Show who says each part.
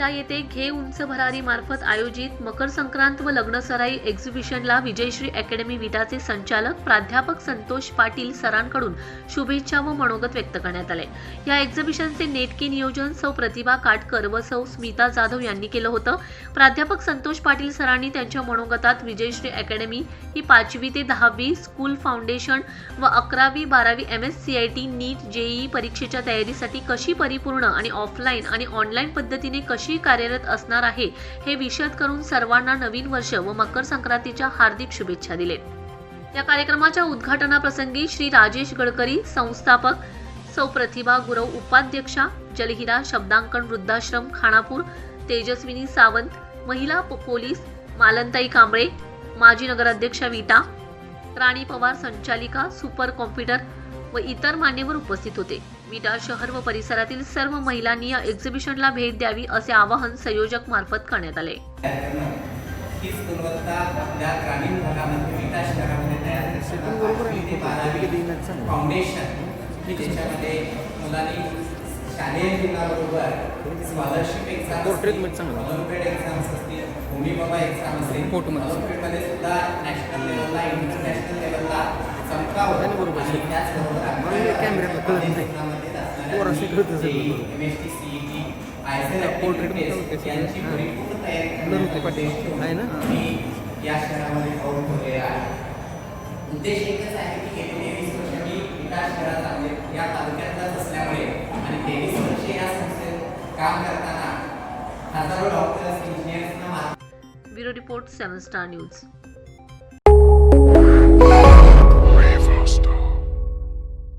Speaker 1: सूर्या येथे घे उंच भरारी मार्फत आयोजित मकर संक्रांत व लग्नसराई एक्झिबिशनला विजयश्री अकॅडमी विटाचे संचालक प्राध्यापक संतोष पाटील सरांकडून शुभेच्छा व मनोगत व्यक्त करण्यात आले. या एक्झिबिशनचे नेटके नियोजन सौ प्रतिभा काटकर व सौ स्मिता जाधव यांनी केलं होतं. प्राध्यापक संतोष पाटील सरांनी त्यांच्या मनोगतात विजयश्री अकॅडमी ही पाचवी ते दहावी स्कूल फाउंडेशन व अकरावी बारावी M S C I T NEET JEE परीक्षेच्या तयारीसाठी कशी परिपूर्ण आणि ऑफलाईन आणि ऑनलाईन पद्धतीने कशी कार्यरत असणार आहे. हे विशद करून सर्वांना नवीन वर्ष व मकर संक्रांतीच्या हार्दिक शुभेच्छा दिले. या कार्यक्रमाच्या उद्घाटनाप्रसंगी श्री राजेश गडकरी संस्थापक सौ प्रतिभा गुरव उपाध्यक्षा जलहिरा शब्दांकन वृद्धाश्रम खानापूर तेजस्विनी सावंत महिला पोलीस मालनताई कांबळे माजी नगराध्यक्षा विटा राणी पवार संचालिका सुपर कॉम्प्युटर व इतर मान्यवर उपस्थित होते. विटा शहर व परिसरातील सर्व महिलांनी या एक्झिबिशनला भेट द्यावी असे आवाहन संयोजक मार्फत करण्यात आले.
Speaker 2: शालेय जीवनाबरोबर स्कॉलरशिप एक्झाम एक्झाम्स असतील भूमी बाबा एक्झाम असतील
Speaker 3: Photo मध्ये.
Speaker 2: ऑलिम्पिडमध्ये सुद्धा नॅशनल लेवलला इंटरनॅशनल लेवलला चमकावं आणि त्याचबरोबर एम एस टी यांची परिपूर्ण तयारी
Speaker 3: आहे ना?
Speaker 2: मी या शहरामध्ये पाऊल आहे उद्देश एकच आहे की तेवीस वर्ष मी शहरात या तालुक्यातलाच असल्यामुळे आणि तेवीस या संस्थेत काम करताना हजारो doctors इंजिनियर्सना
Speaker 1: bureau report Seven Star News